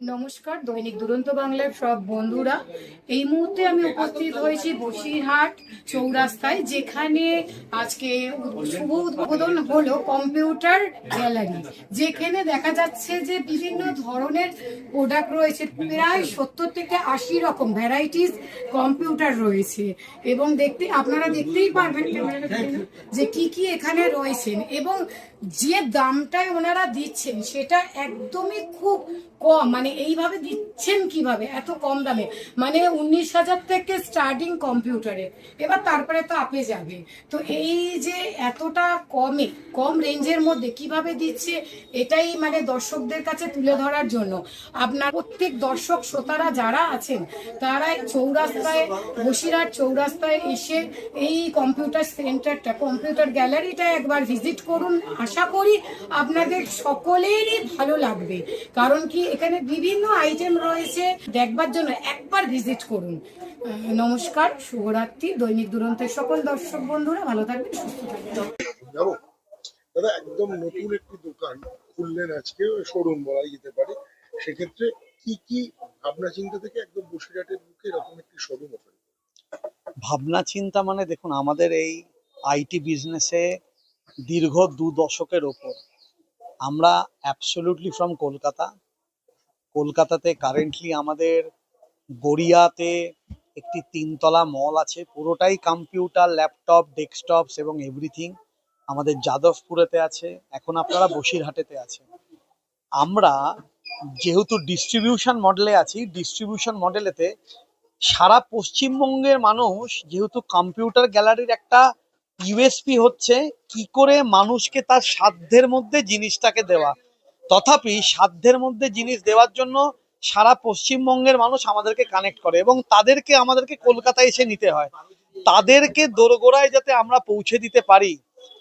নমস্কার, দৈনিক দুরন্ত বাংলার সব বন্ধুরা। এই মুহূর্তে আমি উপস্থিত হয়েছি বসিরহাট চৌরাস্তায়, যেখানে আজকে শুভ উদ্বোধন হলো কম্পিউটার গ্যালারি, যেখানে দেখা যাচ্ছে যে বিভিন্ন ধরনের প্রোডাক্ট রয়েছে, প্রায় সত্তর থেকে আশি রকম ভ্যারাইটিস কম্পিউটার রয়েছে। এবং দেখতে, আপনারা দেখতেই পারবেন যে কি কি এখানে রয়েছেন। এবং যে দামটায় ওনারা দিচ্ছেন, সেটা একদমই খুব কম। মানে এইভাবে দিচ্ছেন কীভাবে? এত কম দামে। মানে উনিশ হাজার থেকে স্টার্টিং কম্পিউটারে এবার তারপরে তো আপে যাবে। তো এই যে এতটা কমে, কম রেঞ্জের মধ্যে কীভাবে দিচ্ছে, এটাই মানে দর্শকদের কাছে তুলে ধরার জন্য। আপনার প্রত্যেক দর্শক শ্রোতারা যারা আছেন তারা চৌরাস্তায়, বসিরহাট চৌরাস্তায় এসে এই কম্পিউটার সেন্টারটা কম্পিউটার গ্যালারিটা একবার ভিজিট করুন আশা করি আপনাদের সকলেরই ভালো লাগবে। কারণ কি এখানে বিভিন্ন আইটেম রয়েছে। দেখবার জন্য একবার ভিজিট করুন। নমস্কার শুভরাত্রি দৈনিক দুরন্তের সকল দর্শক বন্ধুরা ভালো থাকবেন সুস্থ থাকবেন। দাদা একদম নতুন একটি দোকান খুললেন আজকে শোরুম বলাই যেতে পারে। সেক্ষেত্রে কি কি ভাবনা চিন্তা থেকে একদম বসিরহাটের বুকে এরকম একটি শোরুম ওপেন? ভাবনা চিন্তা মানে দেখুন আমাদের এই আইটি বিজনেসে দীর্ঘ দু দশকের ওপর। আমরা অ্যাবসলিউটলি ফ্রম কলকাতা। কলকাতাতে কারেন্টলি আমাদের গড়িয়াতে একটি তিনতলা মল আছে। পুরোটাই কম্পিউটার ল্যাপটপ ডেস্কটপস এবং এভরিথিং আমাদের যাদবপুরেতে আছে। এখন আপনারা বসিরহাটেতে আছে আমরা যেহেতু ডিস্ট্রিবিউশন মডেলে আছি ডিস্ট্রিবিউশন মডেলেতে সারা পশ্চিমবঙ্গের মানুষ যেহেতু কম্পিউটার গ্যালারির একটা ইউএসপি হচ্ছে কি করে মানুষকে তার সাধ্যের মধ্যে জিনিসটাকে দেওয়া। তথাপি সাধ্যের মধ্যে জিনিস দেওয়ার জন্য সারা পশ্চিমবঙ্গের মানুষ আমাদেরকে কানেক্ট করে এবং তাদেরকে আমাদেরকে কলকাতায় এসে নিতে হয়। তাদেরকে দোরগোড়ায় যাতে আমরা পৌঁছে দিতে পারি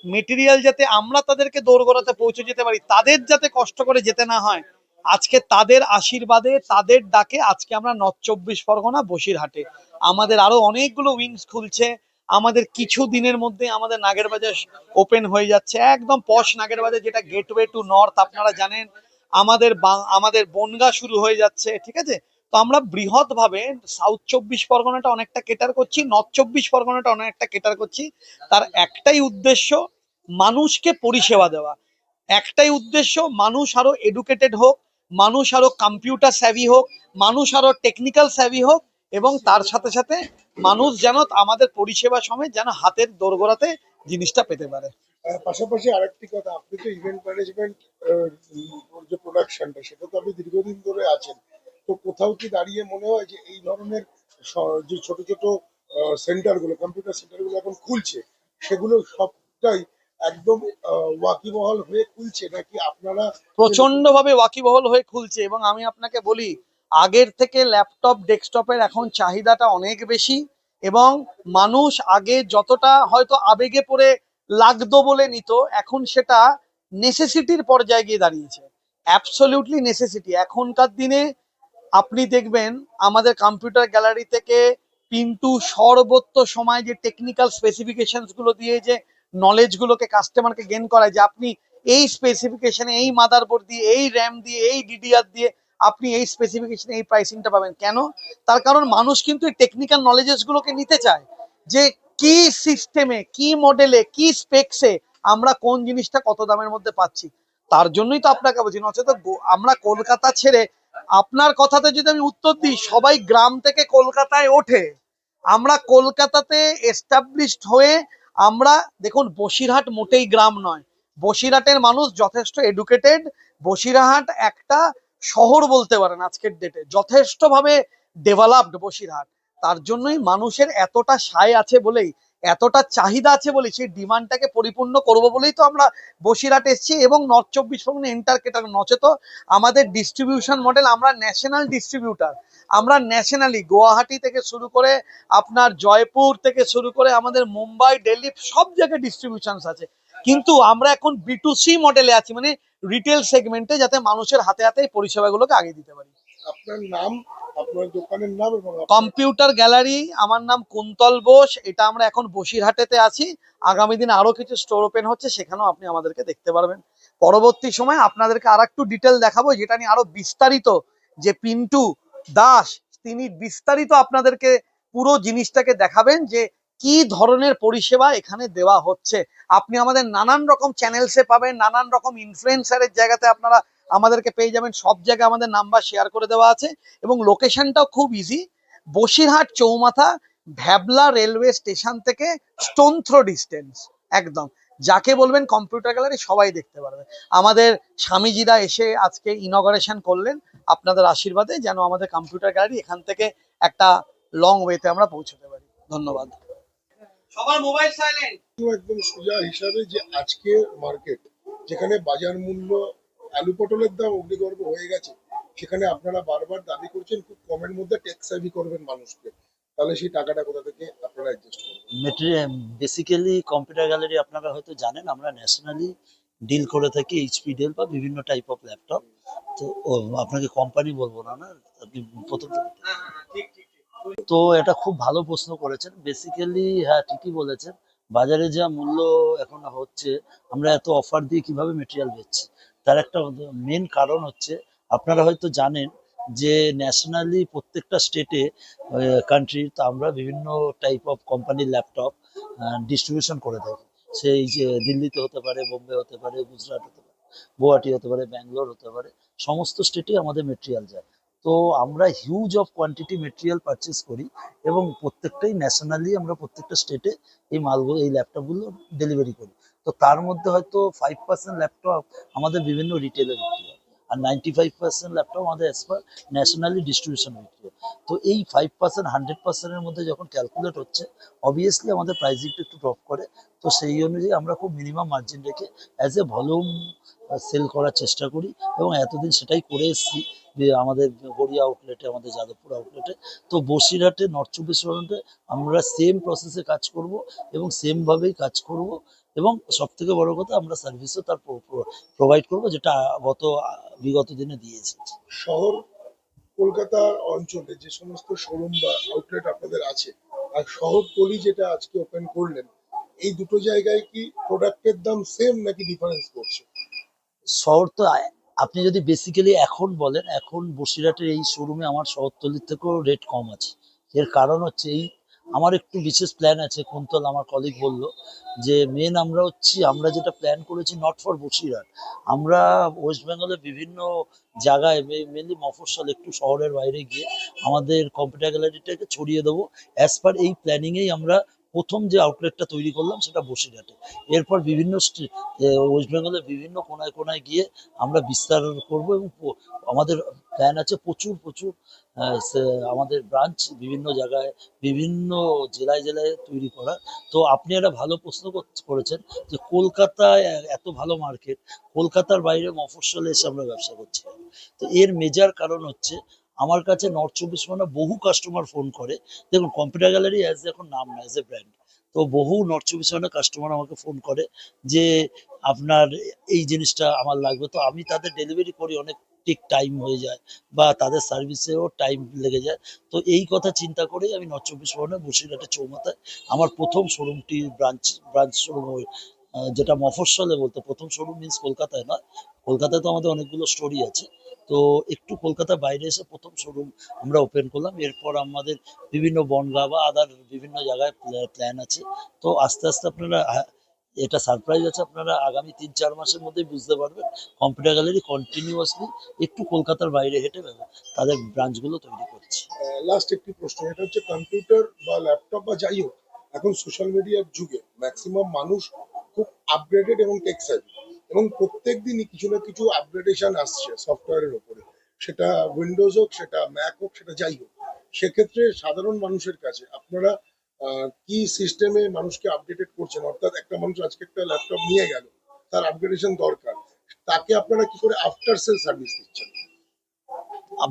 মেটেরিয়াল যাতে আমরা তাদেরকে দোরগোড়াতে পৌঁছে যেতে পারি, তাদের যাতে কষ্ট করে যেতে না হয়, আজকে তাদের আশীর্বাদে, তাদের ডাকে আজকে আমরা নর্থ চব্বিশ পরগনা, বসিরহাটে। আমাদের আরও অনেকগুলো উইংস খুলছে আমাদের কিছু দিনের মধ্যে আমাদের নাগের বাজার ওপেন হয়ে যাচ্ছে। একদম পশ নাগের বাজার, যেটা গেটওয়ে টু নর্থ আপনারা জানেন। আমাদের আমাদের বনগা শুরু হয়ে যাচ্ছে, ঠিক আছে? তো আমরা বৃহৎ ভাবে সাউথ চব্বিশ পরগনাটা অনেকটা কেটার করছি নর্থ চব্বিশ পরগনাটা অনেকটা কেটার করছি। তার একটাই উদ্দেশ্য, মানুষকে পরিষেবা দেওয়া। একটাই উদ্দেশ্য, মানুষ আরও এডুকেটেড হোক, মানুষ আরও কম্পিউটার স্যাভি হোক, মানুষ আরও টেকনিক্যাল স্যাভি হোক এবং তার সাথে সাথে মানুষ যেন আমাদের পরিষেবা সমেত যেন হাতের দোরগোড়াতে জিনিসটা পেতে পারে। পাশাপাশি আরেকটি কথা আপনি তো ইভেন্ট ম্যানেজমেন্ট যে প্রোডাকশনটা সেটা তো আপনি দীর্ঘদিন ধরে আছেন। তো কোথাও কি দাঁড়িয়ে মনে হয় যে এই ধরনের যে ছোট ছোট সেন্টারগুলো কম্পিউটার সেন্টারগুলো এখন খুলছে সেগুলো সবটাই একদম ওয়াকিবহল হয়ে খুলছে নাকি আপনারা প্রচণ্ড ভাবে ওয়াকিবহল হয়ে খুলছে এবং আমি আপনাকে বলি আগের থেকে ল্যাপটপ, ডেস্কটপের এখন চাহিদাটা অনেক বেশি এবং মানুষ আগে যতটা হয়তো আবেগে পড়ে লাগতো বলে নিত, এখন সেটা নেসেসিটির পর্যায়ে গিয়ে দাঁড়িয়েছে। অ্যাবসলিউটলি নেসেসিটি এখনকার দিনে আপনি দেখবেন আমাদের কম্পিউটার গ্যালারি থেকে পিন্টু সর্বত্র সময় যে টেকনিক্যাল স্পেসিফিকেশনসগুলো দিয়ে যে নলেজ গুলোকে কাস্টমারকে গেন করায় যে আপনি এই স্পেসিফিকেশনে এই মাদারবোর্ড দিয়ে, এই র্যাম দিয়ে, এই ডিডিআর দিয়ে আপনি এই স্পেসিফিকেশনে এই প্রাইসিংটা পাবেন। কেন? তার কারণ মানুষ কিন্তু এই টেকনিক্যাল নলেজেস গুলোকে নিতে চায় যে কি সিস্টেমে কি মডেলে কি স্পেক্সে আমরা কোন জিনিসটা কত দামের মধ্যে পাচ্ছি। তার জন্যই তো আপনাকে বলছি, নচেত আমরা কলকাতা ছেড়ে আপনার কথাতে যদি আমি উত্তর দিই, সবাই গ্রাম থেকে কলকাতায় ওঠে। আমরা কলকাতাতে এস্টাবলিশড হয়ে আমরা, দেখুন, বসিরহাট মোটেই গ্রাম নয়। বসিরহাটের মানুষ যথেষ্ট এডুকেটেড বসিরহাট একটা শহর বলতে পারেন আজকের ডেটে যথেষ্টভাবে ডেভেলপড বসিরহাট। তার জন্যই মানুষের এতটা সায় আছে বলেই, এতটা চাহিদা আছে বলেই, সেই ডিমান্ডটাকে পরিপূর্ণ করব বলেই তো আমরা বসিরহাট এসেছি এবং নর্থ চব্বিশ পরগনা এন্টার কেটার নচেত আমাদের ডিস্ট্রিবিউশন মডেল আমরা ন্যাশনাল ডিস্ট্রিবিউটার আমরা ন্যাশনালি গুয়াহাটি থেকে শুরু করে আপনার জয়পুর থেকে শুরু করে আমাদের মুম্বাই, দিল্লি সব জায়গায় ডিস্ট্রিবিউশনস আছে। কিন্তু আমরা এখন বিটুসি মডেলে আছি মানে রিটেল সেগমেন্টে যাতে মানুষের হাতে হাতে এই পরিষেবাগুলোকে আগে দিতে পারি। আপনার নাম আপনার দোকানের নাম এবং কম্পিউটার গ্যালারি আমার নাম কুন্তল বোস এটা আমরা এখন বসিরহাটেতে আছি। আগামী দিনে আরও কিছু স্টোর ওপেন হচ্ছে সেখানেও আপনি আমাদেরকে দেখতে পারবেন। পরবর্তী সময় আপনাদেরকে আর একটু ডিটেল দেখাবো যেটা নিয়ে আরও বিস্তারিত যে পিন্টু দাস তিনি বিস্তারিত আপনাদেরকে পুরো জিনিসটাকে দেখাবেন যে কি ধরনের পরিষেবা এখানে দেওয়া হচ্ছে? আপনি আমাদের নানান রকম চ্যানেলসে পাবেন, নানান রকম ইনফ্লুয়েন্সারের জায়গাতে আপনারা আমাদেরকে পেয়ে যাবেন। সব জায়গায় আমাদের নাম্বার শেয়ার করে দেওয়া আছে এবং লোকেশনটাও খুব ইজি বসিরহাট চৌমাথা ভ্যাবলা রেলওয়ে স্টেশন থেকে স্টোন থ্রো ডিস্টেন্স একদম। যাকে বলবেন কম্পিউটার গ্যালারি সবাই দেখতে পারবে। আমাদের স্বামীজিরা এসে আজকে ইনগরেশন করলেন আপনাদের আশীর্বাদে যেন আমাদের কম্পিউটার গ্যালারি এখান থেকে একটা লং ওয়েতে আমরা পৌঁছতে পারি। ধন্যবাদ। সবার মোবাইল সাইলেন্ট একদম সোজা হিসাবে যে আজকের মার্কেট যেখানে বাজার মূল্য আলু পটলের দাম অগ্নিগর্ভ হয়ে গেছে সেখানে আপনারা বারবার দাবি করছেন খুব কমের মধ্যে ট্যাক্স সেভি করবেন মানুষকে। তাহলে সেই টাকাটা কোথা থেকে আপনারা অ্যাডজাস্ট করবেন? মেটেরিয়াল বেসিক্যালি কম্পিউটার গ্যালারি আপনারা হয়তো জানেন আমরা ন্যাশনালি ডিল করে থাকি এইচপি ডেল বা বিভিন্ন টাইপ অফ ল্যাপটপ তো ও, আপনাকে কোম্পানি বলব না না? আপনি প্রথম তো এটা খুব ভালো প্রশ্ন করেছেন। বেসিক্যালি হ্যাঁ ঠিকই বলেছেন। বাজারে যা মূল্য এখন হচ্ছে, আমরা এত অফার দিয়ে কীভাবে মেটেরিয়াল বেচছি? তার একটা মেন কারণ হচ্ছে, আপনারা হয়তো জানেন যে ন্যাশনালি প্রত্যেকটা স্টেটে কান্ট্রি তো আমরা বিভিন্ন টাইপ অফ কোম্পানির ল্যাপটপ ডিস্ট্রিবিউশন করে থাকি। সেই যে দিল্লিতে হতে পারে, বোম্বে হতে পারে, গুজরাট হতে পারে, গুয়াহাটি হতে পারে, ব্যাঙ্গালোর হতে পারে, সমস্ত স্টেটে আমাদের মেটেরিয়াল যায়। তো আমরা huge of quantity material purchase করি এবং প্রত্যেকটাই ন্যাশনালি আমরা প্রত্যেকটা স্টেটে এই মালগুলো, এই ল্যাপটপগুলো ডেলিভারি করি। তো তার মধ্যে হয়তো ফাইভ পার্সেন্ট ল্যাপটপ আমাদের বিভিন্ন রিটেলে বিক্রি হয় আর নাইনটি ফাইভ পার্সেন্ট ল্যাপটপ আমাদের অ্যাজ পার ন্যাশনালি ডিস্ট্রিবিউশন বিক্রি হয় তো এই ফাইভ পার্সেন্ট হান্ড্রেড পার্সেন্টের মধ্যে যখন ক্যালকুলেট হচ্ছে অবভিয়াসলি আমাদের প্রাইসিংটা একটু ড্রপ করে। তো সেই অনুযায়ী আমরা খুব মিনিমাম মার্জিন রেখে অ্যাজ এ ভলিউম সেল করার চেষ্টা করি এবং এতদিন সেটাই করে এসেছি আমাদের গড়িয়া আউটলেটে আমাদের যাদবপুর আউটলেটে তো বসিরহাটে নর্থ চব্বিশ পরগনাতে আমরা সেম প্রসেসে কাজ করব এবং সেমভাবেই কাজ করব এবং সব থেকে বড় কথা আমরা সার্ভিসও তার প্রোভাইড করব যেটা গত, বিগত দিনে দিয়ে এসেছি। শহর, কলকাতার অঞ্চলে যে সমস্ত শোরুম বা আউটলেট আপনাদের আছে, আর শহরতলি যেটা আজকে ওপেন করলেন, এই দুটো জায়গায় কি প্রোডাক্টের দাম সেম নাকি ডিফারেন্স করছে? শহর তো, আপনি যদি বেসিক্যালি এখন বলেন, এখন বসিরহাটের এই শোরুমে আমার শহরতলির থেকেও রেট কম আছে। এর কারণ হচ্ছে এই, আমার একটু বিশেষ প্ল্যান আছে, কুন্তল আমার কলিগ বলল যে মেন আমরা হচ্ছি, আমরা যেটা প্ল্যান করেছি নট ফর বসিরহাট। আমরা ওয়েস্ট বেঙ্গলের বিভিন্ন জায়গায় মেনলি মফস্বল, একটু শহরের বাইরে গিয়ে আমাদের কম্পিউটার গ্যালারিটাকে ছড়িয়ে দেবো। অ্যাজ পার এই প্ল্যানিংয়েই আমরা প্রথম যে আউটলেটটা তৈরি করলাম সেটা বসিরহাটে। এরপর বিভিন্ন ওয়েস্ট বেঙ্গলের বিভিন্ন কোনায় কোনায় গিয়ে আমরা বিস্তার করব এবং আমাদের প্ল্যান আছে প্রচুর প্রচুর আমাদের ব্রাঞ্চ বিভিন্ন জায়গায়, বিভিন্ন জেলায় জেলায় তৈরি করা। তো আপনি একটা ভালো প্রশ্ন করেছেন যে কলকাতায় এত ভালো মার্কেট কলকাতার বাইরে মফস্বলে এসে আমরা ব্যবসা করছি। তো এর মেজার কারণ হচ্ছে আমার কাছে নর্থ চব্বিশ পরগনা বহু কাস্টমার ফোন করে। দেখুন কম্পিউটার গ্যালারি অ্যাজ এখন নাম না অ্যাজ এ ব্র্যান্ড তো বহু নর্থ চব্বিশ পরগনা কাস্টমার আমাকে ফোন করে যে, আপনার এই জিনিসটা আমার লাগবে। তো আমি তাদের ডেলিভারি করি, অনেক ঠিক টাইম হয়ে যায় বা তাদের সার্ভিসেও টাইম লেগে যায়। তো এই কথা চিন্তা করেই আমি নর্থ চব্বিশ পরগনা বসিরহাটে চৌমাথায় আমার প্রথম শোরুমটি ব্রাঞ্চ ব্রাঞ্চ শোরুম যেটা মফস্বলে বলতে প্রথম শোরুম মিন্স কলকাতায় নয়। কলকাতায় তো আমাদের অনেকগুলো স্টোরি আছে। তো একটু কলকাতার বাইরে এসে প্রথম শোরুম আমরা ওপেন করলাম। এরপর আমাদের বিভিন্ন বনগা বা আদার বিভিন্ন জায়গায় প্ল্যান আছে। তো আস্তে আস্তে আপনারা এটা সারপ্রাইজ আছে, আপনারা আগামী তিন চার মাসের মধ্যে বুঝতে পারবেন। কম্পিউটার গ্যালারি কন্টিনিউয়াসলি একটু কলকাতার বাইরে হেঁটে তাদের ব্রাঞ্চগুলো তৈরি করছে। লাস্ট একটি প্রশ্ন, এটা হচ্ছে কম্পিউটার বা ল্যাপটপ বা যাই হোক, এখন সোশ্যাল মিডিয়ার যুগে ম্যাক্সিমাম মানুষ খুব আপগ্রেডেড এবং টেক্সাইল এবং প্রত্যেক দিনই কিছু না কিছু আপগ্রেডেশন আসছে সফটওয়্যারের উপরে সেটা উইন্ডোজ হোক, সেটা ম্যাক হোক, সেটা যাই হোক। সেক্ষেত্রে সাধারণ মানুষের কাছে আপনারা কি সিস্টেমে মানুষকে আপডেটেড করছেন? অর্থাৎ একটা মানুষ আজকে একটা ল্যাপটপ নিয়ে গেল, তার আপগ্রেডেশন দরকার। তাকে আপনারা কি করে আফটার সেল সার্ভিস দিচ্ছেন?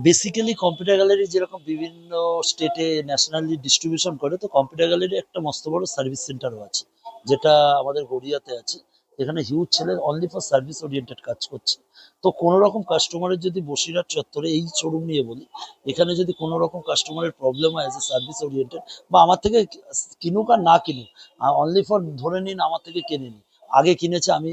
বেসিক্যালি কম্পিউটার গ্যালারি যেরকম বিভিন্ন স্টেটে ন্যাশনালি ডিস্ট্রিবিউশন করে, তো কম্পিউটার গ্যালারি একটা মস্ত বড় সার্ভিস সেন্টারও আছে, যেটা আমাদের গড়িয়াতে আছে। এখানে হিউজ ছেলে অনলি ফর সার্ভিস ওরিয়েন্টেড কাজ করছে। তো কোনো রকম কাস্টমারের যদি বসিরহাট চত্বরে এই শোরুম নিয়ে বলি, এখানে যদি কোনো রকম কাস্টমারের প্রবলেম হয় অ্যাজ এ সার্ভিস ওরিয়েন্টেড বা আমার থেকে কিনুক আর না কিনুক অনলি ফর ধরে নিন আমার থেকে কেনে নিন আগে কিনেছে, আমি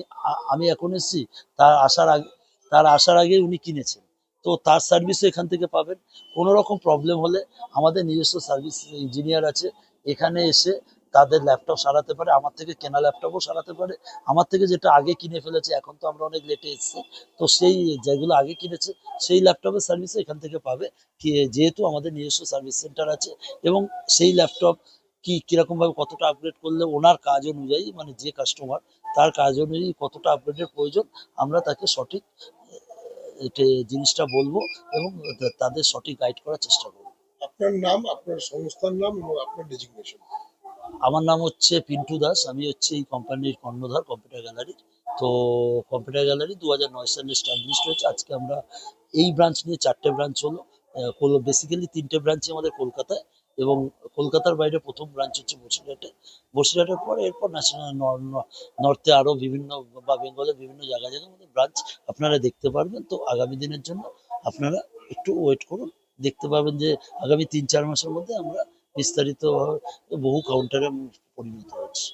আমি এখন এসেছি, তার আসার আগে, তার আসার আগে উনি কিনেছেন। তো তার সার্ভিসও এখান থেকে পাবেন। কোনো রকম প্রবলেম হলে আমাদের নিজস্ব সার্ভিস ইঞ্জিনিয়ার আছে, এখানে এসে তাদের ল্যাপটপ সারাতে পারে, আমার থেকে কেনা ল্যাপটপও সারাতে পারে। আমার থেকে যেটা আগে কিনে ফেলেছে, এখন তো আমরা অনেক লেটে এসেছি। তো সেই যেগুলো আগে কিনেছে, সেই ল্যাপটপের সার্ভিসও এখান থেকে পাবে। যেহেতু আমাদের নিজস্ব সার্ভিস সেন্টার আছে এবং সেই ল্যাপটপ কি, কীরকম ভাবে কতটা আপগ্রেড করলে ওনার কাজ অনুযায়ী মানে যে কাস্টমার তার কাজ অনুযায়ী কতটা আপগ্রেডের প্রয়োজন, আমরা তাকে সঠিক জিনিসটা বলব এবং তাদের সঠিক গাইড করার চেষ্টা করব। আপনার নাম, আপনার সংস্থার নাম এবং আপনার ডেজিগনেশন আমার নাম হচ্ছে পিন্টু দাস, আমি হচ্ছে এই কোম্পানির কর্ণধার কম্পিউটার গ্যালারির তো কম্পিউটার গ্যালারি দু হাজার নয় সালে এস্টাবলিশড হয়েছে। আজকে আমরা এই ব্রাঞ্চ নিয়ে চারটে ব্রাঞ্চ হলো। বেসিক্যালি তিনটে ব্রাঞ্চই আমাদের কলকাতায় এবং কলকাতার বাইরে প্রথম ব্রাঞ্চ হচ্ছে বসিরহাটে। বসিরহাটের পর এরপর ন্যাশনাল নর্থে আরও বিভিন্ন বা বেঙ্গলের বিভিন্ন জায়গায় জায়গায় আমাদের ব্রাঞ্চ আপনারা দেখতে পারবেন। তো আগামী দিনের জন্য আপনারা একটু ওয়েট করুন। দেখতে পাবেন যে আগামী তিন চার মাসের মধ্যে আমরা বিস্তারিত বহু কাউন্টারে পরিণত হচ্ছে